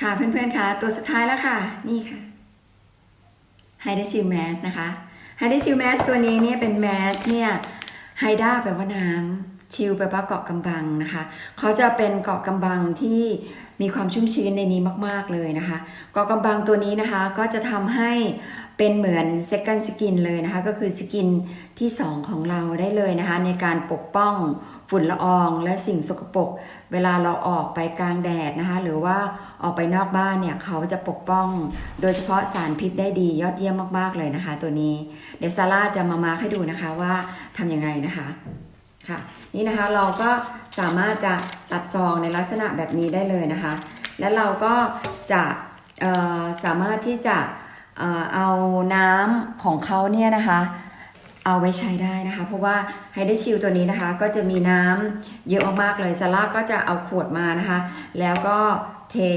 ค่ะเพื่อนๆคะตัวสุดท้ายแล้วค่ะ นี่ค่ะไฮเดชิลแมสนะคะไฮเดชิลแมสตัวนี้เนี่ยเป็นแมสเนี่ยไฮด้าแปลว่าน้ำชิลแปลว่าเกาะกำบังนะคะเขาจะเป็นเกาะกำบังที่มีความชุ่มชื้นในนี้มาก ๆเลยนะคะ เกาะกำบังตัวนี้นะคะก็จะทำให้ เป็นเหมือน second skin เลยนะคะ ก็คือสกินที่ 2 ของเราได้เลยนะคะ ในการปกป้องฝุ่นละอองและสิ่งสกปรกเวลาเราออกไปกลางแดดนะคะ หรือว่าออกไปนอกบ้านเนี่ยเขาจะปกป้อง โดยเฉพาะสารพิษได้ดียอดเยี่ยมมากๆเลยนะคะ ตัวนี้เดี๋ยวซาร่าจะมามาให้ดูนะคะว่าทำยังไงนะคะค่ะนี่นะคะเราก็สามารถจะตัดซองในลักษณะแบบนี้ได้เลยนะคะ แล้วเราก็จะสามารถที่จะ เอาน้ำของเขาเนี่ยนะคะ เอาไว้ใช้ได้นะคะ เพราะว่าไฮเดชิลตัวนี้นะคะ ก็จะมีน้ำเยอะมากๆเลยซาร่าก็จะเอาขวดมานะคะ แล้วก็เท